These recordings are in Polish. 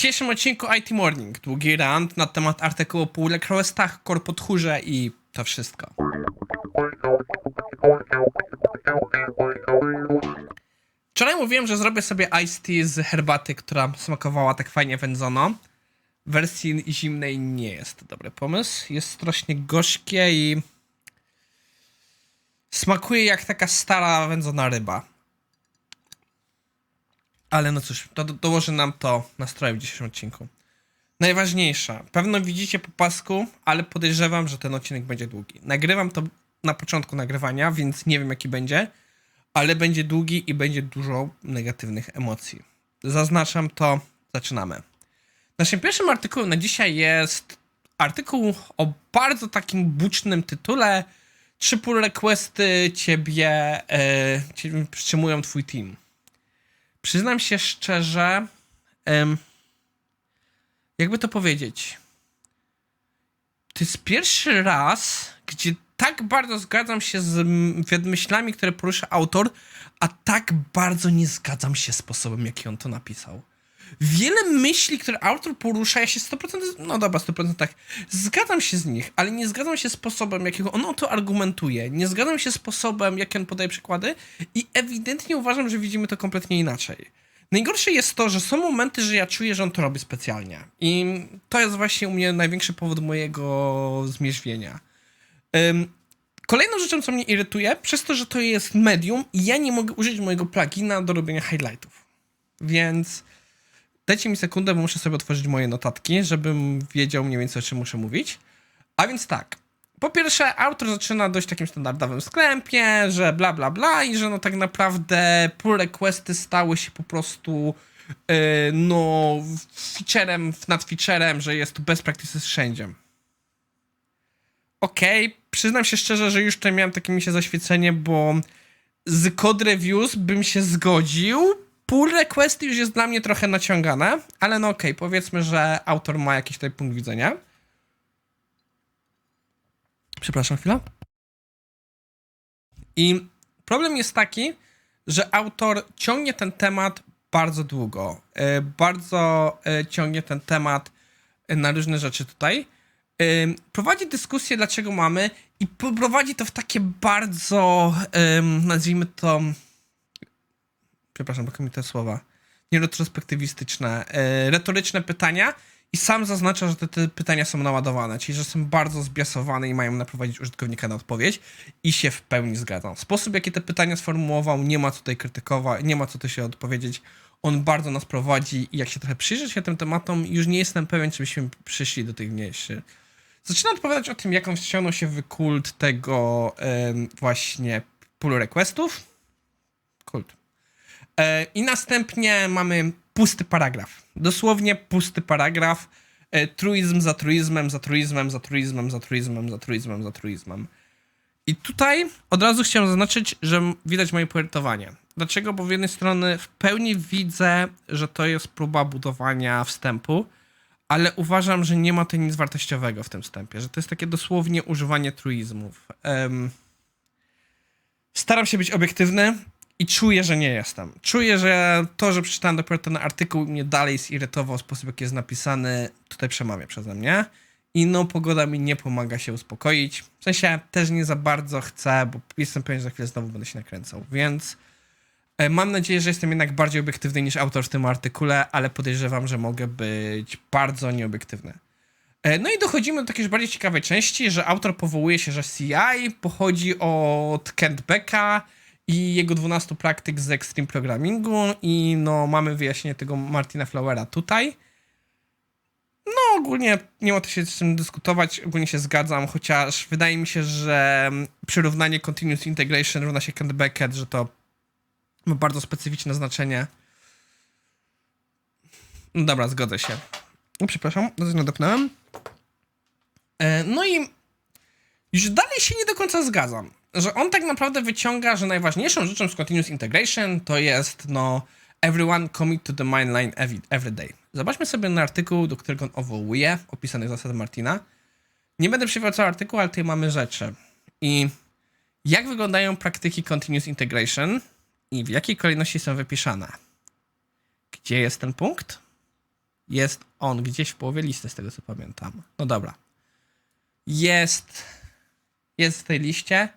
dzisiejszym odcinku IT Morning długi rant na temat artykułu po requestach, korpotchórze i to wszystko. Wczoraj mówiłem, że zrobię sobie iced tea z herbaty, która smakowała tak fajnie wędzono. W wersji zimnej nie jest dobry pomysł. Jest strasznie gorzkie i smakuje jak taka stara wędzona ryba. Ale no cóż, to do, dołoży nam to nastroju w dzisiejszym odcinku. Najważniejsze, pewno widzicie po pasku, ale podejrzewam, że ten odcinek będzie długi. Nagrywam to na początku nagrywania, więc nie wiem jaki będzie, ale będzie długi i będzie dużo negatywnych emocji. Zaznaczam to, zaczynamy. Naszym pierwszym artykułem na dzisiaj jest artykuł o bardzo takim bucznym tytule. Trzy pull requesty ciebie, e, ciebie przytrzymują twój team. Przyznam się szczerze, jakby to powiedzieć, to jest pierwszy raz, gdzie tak bardzo zgadzam się z myślami, które porusza autor, a tak bardzo nie zgadzam się z sposobem, jaki on to napisał. Wiele myśli, które autor porusza, ja się 100%, no dobra, 100% tak, zgadzam się z nich, ale nie zgadzam się sposobem, jakiego on to argumentuje. Nie zgadzam się sposobem, jaki on podaje przykłady i ewidentnie uważam, że widzimy to kompletnie inaczej. Najgorsze jest to, że są momenty, że ja czuję, że on to robi specjalnie. I to jest właśnie u mnie największy powód mojego zmierzwienia. Ym, Kolejną rzeczą, co mnie irytuje, przez to, że to jest medium, ja nie mogę użyć mojego plugina do robienia highlightów. Więc dajcie mi sekundę, bo muszę sobie otworzyć moje notatki, żebym wiedział mniej więcej o czym muszę mówić. A więc tak. Po pierwsze, autor zaczyna dość takim standardowym sklepie, że bla bla bla i że no tak naprawdę pull requesty stały się po prostu yy, no featurem nad featurem, że jest to best practices wszędzie. Okej, przyznam się szczerze, że już tutaj miałem takie mi się zaświecenie, bo z code reviews bym się zgodził. Pull requesty już jest dla mnie trochę naciągane, ale no okej, powiedzmy, że autor ma jakiś tutaj punkt widzenia. Przepraszam chwilę. I problem jest taki, że autor ciągnie ten temat bardzo długo. E, Bardzo e, ciągnie ten temat e, na różne rzeczy tutaj. Ym, prowadzi dyskusję, dlaczego mamy, i prowadzi to w takie bardzo, nazwijmy to, przepraszam, brakuje mi te słowa, nie retrospektywistyczne, y, retoryczne pytania i sam zaznacza, że te, te pytania są naładowane, czyli że są bardzo zbiasowane i mają naprowadzić użytkownika na odpowiedź i się w pełni zgadzam. Sposób, jaki te pytania sformułował, nie ma tutaj krytykować, nie ma co tutaj się odpowiedzieć. On bardzo nas prowadzi i jak się trochę przyjrzeć się tym tematom, już nie jestem pewien, czy byśmy przyszli do tych mniejszych. Zaczyna odpowiadać o tym, jak on wciągnął się w kult tego właśnie pull requestów. Kult. E, I następnie mamy pusty paragraf. Dosłownie pusty paragraf. E, truizm za truizmem, za truizmem, za truizmem, za truizmem, za truizmem, za truizmem. I tutaj od razu chciałem zaznaczyć, że widać moje poirytowanie. Dlaczego? Bo z jednej strony w pełni widzę, że to jest próba budowania wstępu, ale uważam, że nie ma tutaj nic wartościowego w tym wstępie, że to jest takie dosłownie używanie truizmów. Em, staram się być obiektywny i czuję, że nie jestem. Czuję, że to, że przeczytałem dopiero ten artykuł mnie dalej zirytował sposób, jaki jest napisany, tutaj przemawia przeze mnie. I no, pogoda mi nie pomaga się uspokoić. W sensie też nie za bardzo chcę, bo jestem pewien, że za chwilę znowu będę się nakręcał, więc E, Mam nadzieję, że jestem jednak bardziej obiektywny niż autor w tym artykule, ale podejrzewam, że mogę być bardzo nieobiektywny. E, No i dochodzimy do takiej bardziej ciekawej części, że autor powołuje się, że CI pochodzi od Kent Becka i jego 12 praktyk z Extreme Programmingu i no mamy wyjaśnienie tego Martina Flowera tutaj. No ogólnie nie ma to się z czym dyskutować, ogólnie się zgadzam, chociaż wydaje mi się, że mm, przyrównanie Continuous Integration równa się Kent Beckett, że to ma bardzo specyficzne znaczenie. No dobra, zgodzę się. O, przepraszam, nadepnąłem. E, no i już dalej się nie do końca zgadzam, że on tak naprawdę wyciąga, że najważniejszą rzeczą z Continuous Integration to jest, no, everyone commit to the mainline every, every day. Zobaczmy sobie na artykuł, do którego on owołuje, opisanych zasad Martina. Nie będę przywołał cały artykuł, ale tutaj mamy rzeczy. I jak wyglądają praktyki Continuous Integration i w jakiej kolejności są wypiszane? Gdzie jest ten punkt? Jest on gdzieś w połowie listy, z tego co pamiętam. No dobra. Jest. Jest w tej liście.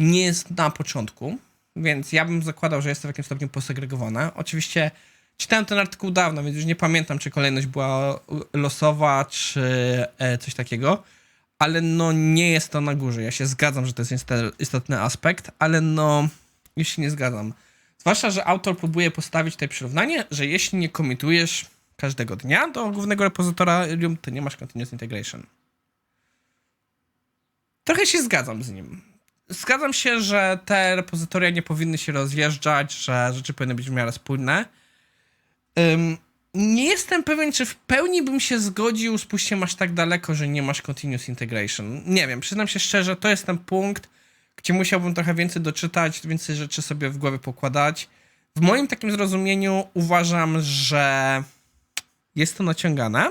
Nie jest na początku, więc ja bym zakładał, że jest to w jakimś stopniu posegregowane. Oczywiście czytałem ten artykuł dawno, więc już nie pamiętam, czy kolejność była losowa, czy e, coś takiego. Ale no nie jest to na górze. Ja się zgadzam, że to jest istotny aspekt, ale no już się nie zgadzam. Zwłaszcza, że autor próbuje postawić tutaj przyrównanie, że jeśli nie komitujesz każdego dnia do głównego repozytorium, to nie masz continuous integration. Trochę się zgadzam z nim. Zgadzam się, że te repozytoria nie powinny się rozjeżdżać, że rzeczy powinny być w miarę spójne. Ym, nie jestem pewien, czy w pełni bym się zgodził z pójściem aż tak daleko, że nie masz continuous integration. Nie wiem, przyznam się szczerze, to jest ten punkt, gdzie musiałbym trochę więcej doczytać, więcej rzeczy sobie w głowie pokładać. W moim takim zrozumieniu uważam, że jest to naciągane,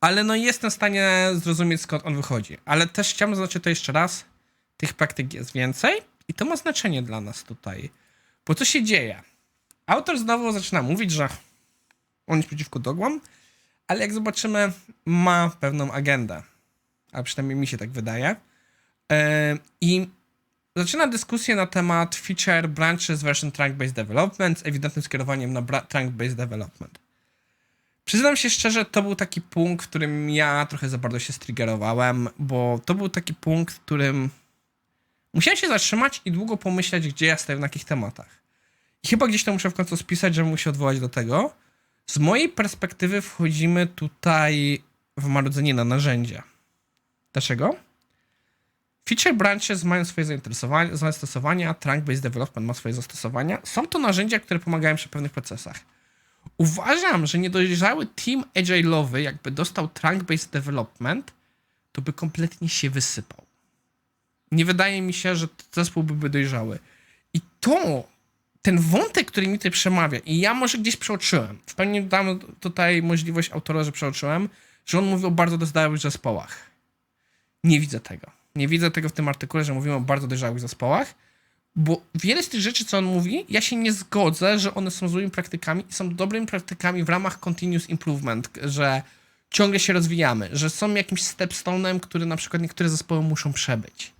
ale no jestem w stanie zrozumieć skąd on wychodzi. Ale też chciałbym zaznaczyć to jeszcze raz, tych praktyk jest więcej i to ma znaczenie dla nas tutaj. Bo co się dzieje? Autor znowu zaczyna mówić, że on jest przeciwko dogłom, ale jak zobaczymy, ma pewną agendę. A przynajmniej mi się tak wydaje. Yy, I zaczyna dyskusję na temat feature branches version trunk-based development z ewidentnym skierowaniem na trunk-based development. Przyznam się szczerze, to był taki punkt, w którym ja trochę za bardzo się striggerowałem, bo to był taki punkt, w którym musiałem się zatrzymać i długo pomyśleć, gdzie ja stoję na jakich tematach. I chyba gdzieś to muszę w końcu spisać, mógł się odwołać do tego. Z mojej perspektywy wchodzimy tutaj w marudzenie na narzędzia. Dlaczego? Feature branches mają swoje zastosowania, trunk-based development ma swoje zastosowania. Są to narzędzia, które pomagają przy pewnych procesach. Uważam, że niedojrzały team agile'owy, jakby dostał trunk-based development, to by kompletnie się wysypał. Nie wydaje mi się, że zespół byłby dojrzały. I to, ten wątek, który mi tutaj przemawia, i ja może gdzieś przeoczyłem, w pełni dam tutaj możliwość autora, że przeoczyłem, że on mówi o bardzo dojrzałych zespołach. Nie widzę tego. Nie widzę tego w tym artykule, że mówimy o bardzo dojrzałych zespołach, bo wiele z tych rzeczy, co on mówi, ja się nie zgodzę, że one są złymi praktykami i są dobrymi praktykami w ramach continuous improvement, że ciągle się rozwijamy, że są jakimś stepstone'em, który na przykład niektóre zespoły muszą przebyć.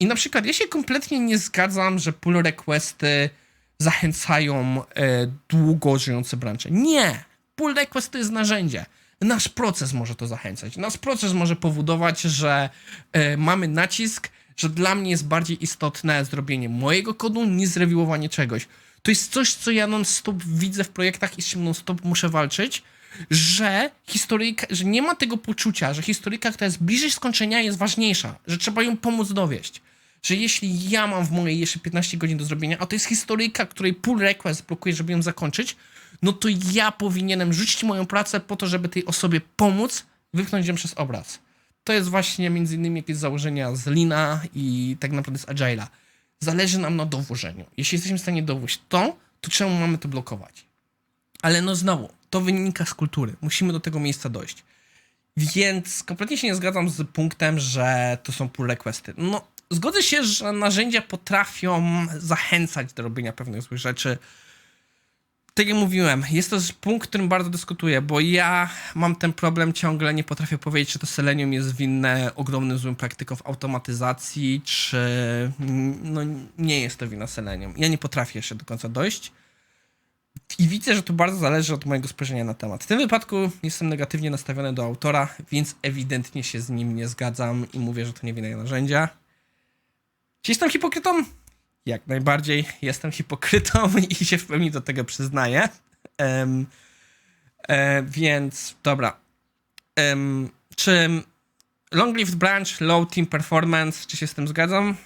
I na przykład ja się kompletnie nie zgadzam, że pull requesty zachęcają e, długo żyjące branże. Nie! Pull request to jest narzędzie. Nasz proces może to zachęcać. Nasz proces może powodować, że e, mamy nacisk, że dla mnie jest bardziej istotne zrobienie mojego kodu niż zrewiłowanie czegoś. To jest coś, co ja non-stop widzę w projektach i z czym non-stop muszę walczyć, że historyjka, że nie ma tego poczucia, że historyjka, która jest bliżej skończenia jest ważniejsza, że trzeba ją pomóc dowieść. Że jeśli ja mam w mojej jeszcze 15 godzin do zrobienia, a to jest historyjka, której pull request blokuje, żeby ją zakończyć, no to ja powinienem rzucić moją pracę po to, żeby tej osobie pomóc wypchnąć ją przez obraz. To jest właśnie między innymi jakieś założenia z Lina i tak naprawdę z Agile'a. Zależy nam na dowożeniu. Jeśli jesteśmy w stanie dowieść to, to czemu mamy to blokować? Ale no znowu, to wynika z kultury. Musimy do tego miejsca dojść. Więc kompletnie się nie zgadzam z punktem, że to są pull requesty. No, zgodzę się, że narzędzia potrafią zachęcać do robienia pewnych złych rzeczy. Tak jak mówiłem, jest to punkt, którym bardzo dyskutuję, bo ja mam ten problem ciągle, nie potrafię powiedzieć, czy to Selenium jest winne ogromnym złym praktykom w automatyzacji, czy mm, no, nie jest to wina Selenium. Ja nie potrafię jeszcze do końca dojść. I widzę, że to bardzo zależy od mojego spojrzenia na temat. W tym wypadku jestem negatywnie nastawiony do autora, więc ewidentnie się z nim nie zgadzam i mówię, że to nie wina narzędzia. Czy jestem hipokrytą? Jak najbardziej jestem hipokrytą i się w pełni do tego przyznaję. Em, e, więc dobra. Em, czy Long Lived Branch, Low Team Performance, czy się z tym zgadzam?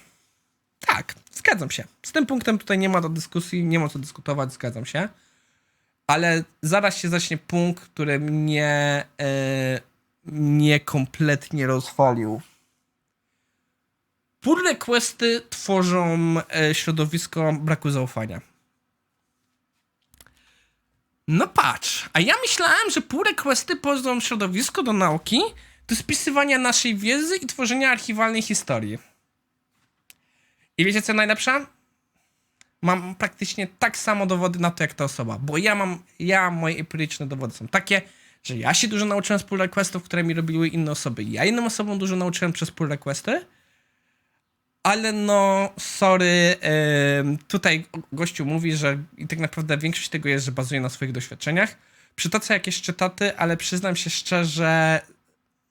Tak, zgadzam się. Z tym punktem tutaj nie ma do dyskusji, nie ma co dyskutować, zgadzam się. Ale zaraz się zacznie punkt, który mnie e, nie kompletnie rozwalił. Pull requesty tworzą e, środowisko braku zaufania. No patrz, a ja myślałem, że pull requesty tworzą środowisko do nauki, do spisywania naszej wiedzy i tworzenia archiwalnej historii. I wiecie co najlepsze? Mam praktycznie tak samo dowody na to, jak ta osoba, bo ja mam, ja, moje empiryczne dowody są takie, że ja się dużo nauczyłem z pull requestów, które mi robiły inne osoby. Ja innym osobom dużo nauczyłem przez pull requesty, ale no, sorry, tutaj gościu mówi, że i tak naprawdę większość tego jest, że bazuje na swoich doświadczeniach. Przytoczę jakieś cytaty, ale przyznam się szczerze,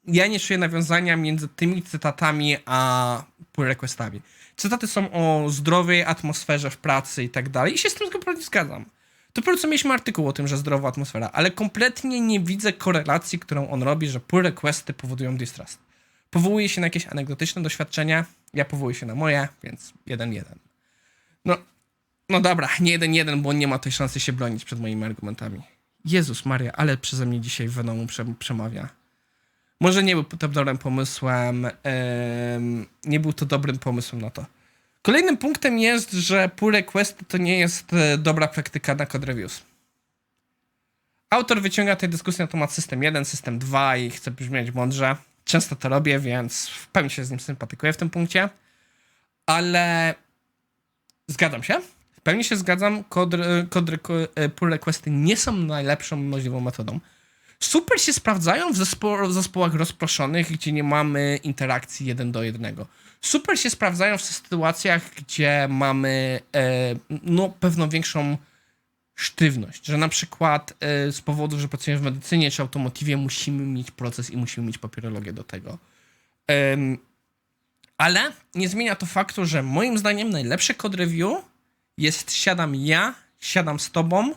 ja nie czuję nawiązania między tymi cytatami a pull requestami. Cytaty są o zdrowej atmosferze w pracy i tak dalej i się z tym kompletnie zgadzam. To po prostu mieliśmy artykuł o tym, że zdrowa atmosfera, ale kompletnie nie widzę korelacji, którą on robi, że pull requesty powodują distrust. Powołuje się na jakieś anegdotyczne doświadczenia, ja powołuję się na moje, więc jeden jeden. No, no dobra, nie jeden jeden, bo nie ma tej szansy się bronić przed moimi argumentami. Jezus Maria, ale przeze mnie dzisiaj Venomu prze- przemawia. Może nie był to dobrym pomysłem, em, nie był to dobrym pomysłem na to. Kolejnym punktem jest, że pull request to nie jest e, dobra praktyka na code reviews. Autor wyciąga tej dyskusji na temat system 1, system 2 i chce brzmieć mądrze. Często to robię, więc w pełni się z nim sympatykuję w tym punkcie. Ale zgadzam się. W pełni się zgadzam. Code, code, e, pull requesty nie są najlepszą możliwą metodą. Super się sprawdzają w, zespo- w zespołach rozproszonych, gdzie nie mamy interakcji jeden do jednego. Super się sprawdzają w sytuacjach, gdzie mamy e, no, pewną większą sztywność, że na przykład e, z powodu, że pracujemy w medycynie czy automotywie, musimy mieć proces i musimy mieć papierologię do tego. Em, ale nie zmienia to faktu, że moim zdaniem najlepsze code review jest siadam ja, siadam z tobą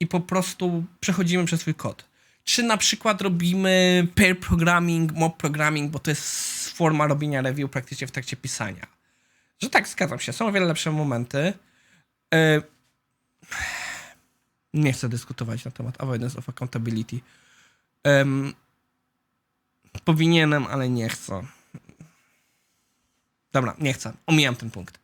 i po prostu przechodzimy przez swój kod. Czy na przykład robimy pair programming, mob programming, bo to jest forma robienia review praktycznie w trakcie pisania. Że tak, zgadzam się, są o wiele lepsze momenty. E, nie chcę dyskutować na temat avoidance of accountability. Em, powinienem, ale nie chcę. Dobra, nie chcę. Omijam ten punkt.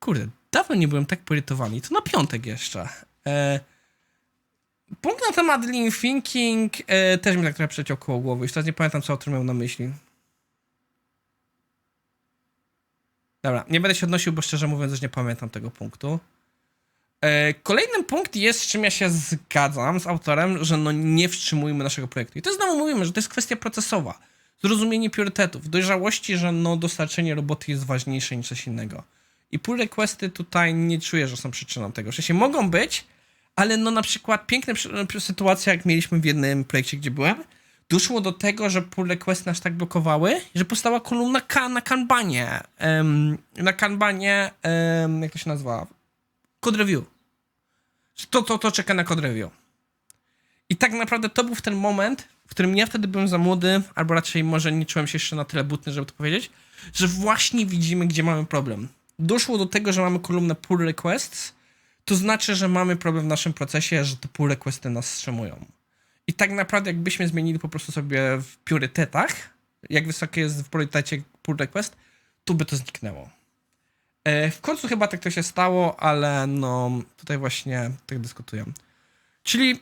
Kurde, dawno nie byłem tak poirytowany. To na piątek jeszcze. E, punkt na temat lean thinking e, też mi tak trochę przeciął koło głowy. Już teraz nie pamiętam, co autor miał na myśli. Dobra, nie będę się odnosił, bo szczerze mówiąc już nie pamiętam tego punktu. E, Kolejny punkt jest, z czym ja się zgadzam z autorem, że no nie wstrzymujmy naszego projektu. I to znowu mówimy, że to jest kwestia procesowa. Zrozumienie priorytetów, dojrzałości, że no dostarczenie roboty jest ważniejsze niż coś innego. I pull requesty tutaj nie czuję, że są przyczyną tego. Że mogą być, ale no na przykład piękna sytuacja, jak mieliśmy w jednym projekcie, gdzie byłem, doszło do tego, że pull requesty nas tak blokowały, że powstała kolumna K na kanbanie. Em, na kanbanie, em, jak to się nazywa? Code review. To, to, to czeka na code review. I tak naprawdę to był w ten moment, w którym ja wtedy byłem za młody, albo raczej może nie czułem się jeszcze na tyle butny, żeby to powiedzieć, że właśnie widzimy, gdzie mamy problem. Doszło do tego, że mamy kolumnę pull requests, to znaczy, że mamy problem w naszym procesie, że te pull requesty nas wstrzymują. I tak naprawdę, jakbyśmy zmienili po prostu sobie w priorytetach, jak wysokie jest w priorytecie pull request, tu by to zniknęło. E, W końcu chyba tak to się stało, ale no tutaj właśnie tak dyskutuję. Czyli,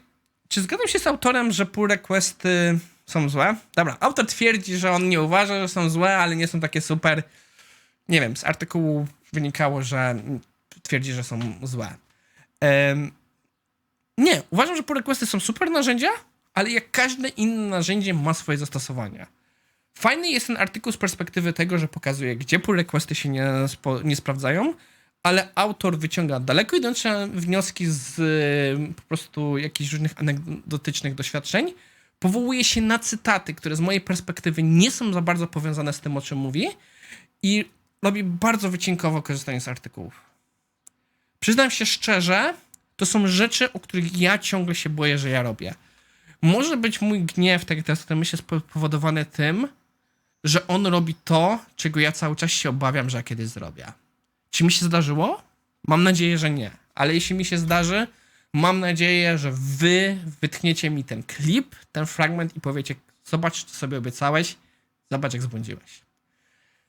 czy zgadzam się z autorem, że pull requesty są złe? Dobra, autor twierdzi, że on nie uważa, że są złe, ale nie są takie super. Nie wiem, z artykułu wynikało, że twierdzi, że są złe. Em, nie, uważam, że pull requesty są super narzędzia, ale jak każde inne narzędzie ma swoje zastosowania. Fajny jest ten artykuł z perspektywy tego, że pokazuje, gdzie pull requesty się nie, spo, nie sprawdzają, ale autor wyciąga daleko idące wnioski z y, po prostu jakichś różnych anegdotycznych doświadczeń, powołuje się na cytaty, które z mojej perspektywy nie są za bardzo powiązane z tym, o czym mówi i robi bardzo wycinkowo korzystanie z artykułów. Przyznam się szczerze, to są rzeczy, o których ja ciągle się boję, że ja robię. Może być mój gniew, tak teraz o tym myślę, spowodowany tym, że on robi to, czego ja cały czas się obawiam, że ja kiedyś zrobię. Czy mi się zdarzyło? Mam nadzieję, że nie. Ale jeśli mi się zdarzy, mam nadzieję, że wy wytchniecie mi ten klip, ten fragment i powiecie, zobacz, co sobie obiecałeś, zobacz, jak zbłądziłeś.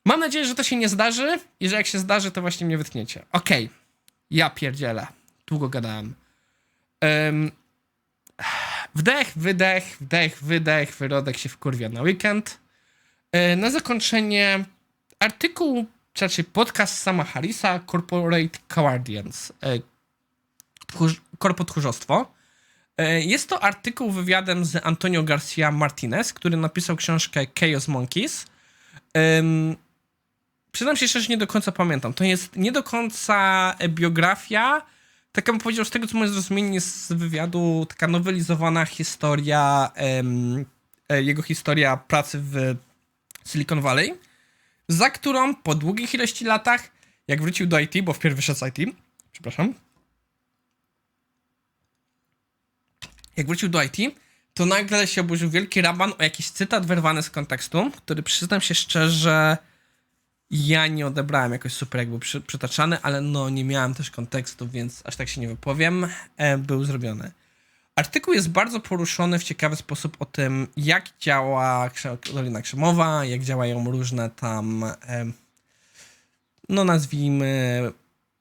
Mam nadzieję, że to się nie zdarzy i że jak się zdarzy, to właśnie mnie wytchniecie. Okej, ja pierdzielę. Długo gadałem. Em, wdech, wydech, wdech, wydech, wyrodek się wkurwia na weekend. E, Na zakończenie artykuł czy podcast sama Harrisa, Corporate Cowardians, e, tchórz- korpo tchórzostwo. E, Jest to artykuł wywiadem z Antonio Garcia Martinez, który napisał książkę Chaos Monkeys. Przyznam się szczerze, nie do końca pamiętam. To jest nie do końca biografia, taka bym powiedział, z tego co moje zrozumienie z wywiadu, taka nowelizowana historia, em, e, jego historia pracy w Silicon Valley, za którą po długich ilości latach, jak wrócił do IT, bo wpierw wyszedł z IT, przepraszam, jak wrócił do IT, to nagle się oburzył wielki raban o jakiś cytat wyrwany z kontekstu, który przyznam się szczerze, ja nie odebrałem jakoś super jakby przy, przytaczany, ale no nie miałem też kontekstu, więc aż tak się nie wypowiem. E, był zrobiony. Artykuł jest bardzo poruszony w ciekawy sposób o tym, jak działa Dolina Krzemowa, jak działają różne tam, em, no nazwijmy,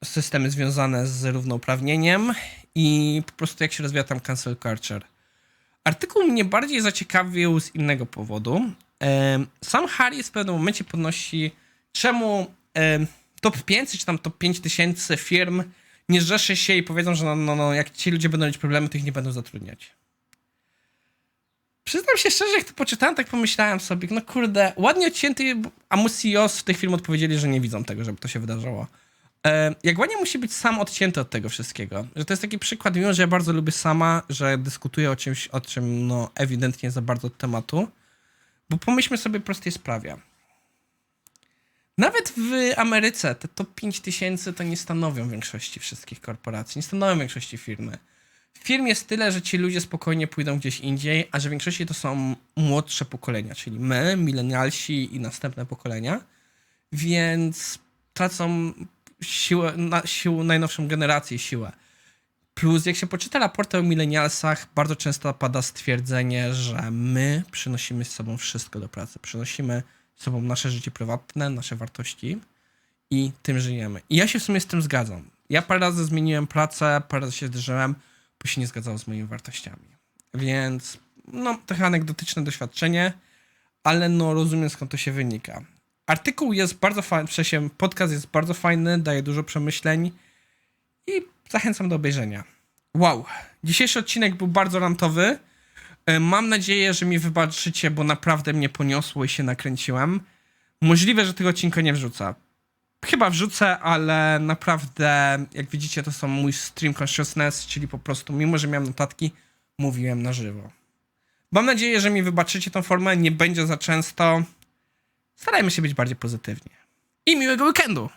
systemy związane z równouprawnieniem i po prostu jak się rozwija tam cancel culture. Artykuł mnie bardziej zaciekawił z innego powodu. Em, Sam Harris w pewnym momencie podnosi, czemu em, top 500 czy tam top 5000 firm nie zrzeszy się i powiedzą, że no, no, no, jak ci ludzie będą mieć problemy, to ich nie będą zatrudniać. Przyznam się szczerze, jak to poczytałem, tak pomyślałem sobie, no kurde, ładnie odcięty, a mu CEOs w tych firm odpowiedzieli, że nie widzą tego, żeby to się wydarzyło. E, jak ładnie musi być sam odcięty od tego wszystkiego. Że to jest taki przykład, mimo że ja bardzo lubię sama, że dyskutuję o czymś, o czym no ewidentnie za bardzo od tematu. Bo pomyślmy sobie prostej sprawie. Nawet w Ameryce te top 5000 to nie stanowią większości wszystkich korporacji, nie stanowią większości firmy. Firm jest tyle, że ci ludzie spokojnie pójdą gdzieś indziej, a że w większości to są młodsze pokolenia, czyli my, milenialsi i następne pokolenia, więc tracą siłę, na, siłę najnowszą generację siłę. Plus, jak się poczyta raporty o milenialsach, bardzo często pada stwierdzenie, że my przynosimy z sobą wszystko do pracy. Przynosimy sobą nasze życie prywatne, nasze wartości i tym żyjemy. I ja się w sumie z tym zgadzam. Ja parę razy zmieniłem pracę, parę razy się zderzyłem, bo się nie zgadzało z moimi wartościami. Więc, no, trochę anegdotyczne doświadczenie, ale no, rozumiem skąd to się wynika. Artykuł jest bardzo fajny, w sensie podcast jest bardzo fajny, daje dużo przemyśleń i zachęcam do obejrzenia. Wow, dzisiejszy odcinek był bardzo rantowy. E, Mam nadzieję, że mi wybaczycie, bo naprawdę mnie poniosło i się nakręciłem. Możliwe, że tego odcinka nie wrzucę. Chyba wrzucę, ale naprawdę, jak widzicie, to są mój stream consciousness, czyli po prostu, mimo że miałem notatki, mówiłem na żywo. Mam nadzieję, że mi wybaczycie tą formę, nie będzie za często. Starajmy się być bardziej pozytywnie. I miłego weekendu!